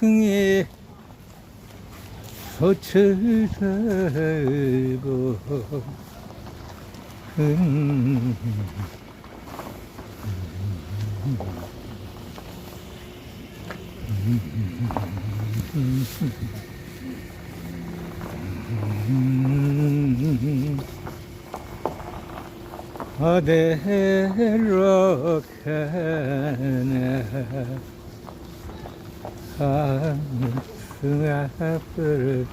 승풍에 솥을 들고 음, 음, 어디로 가나 한승 앞을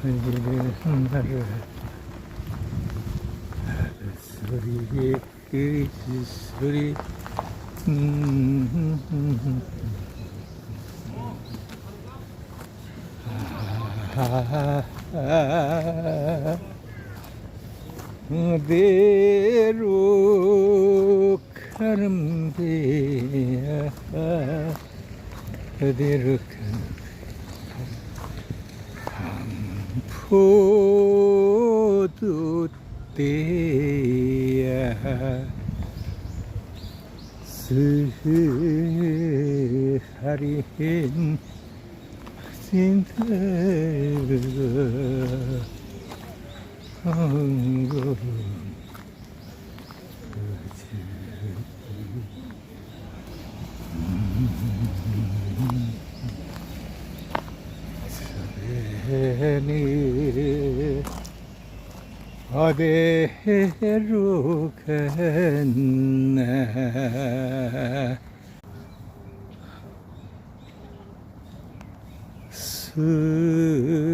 흘리는 나를 소리 그 소리 음, 아, 아, 어디로 가는 배야. 어디로 가는 포도 때야. 스하린 신들 Hangarım Seni haberukenne Sığ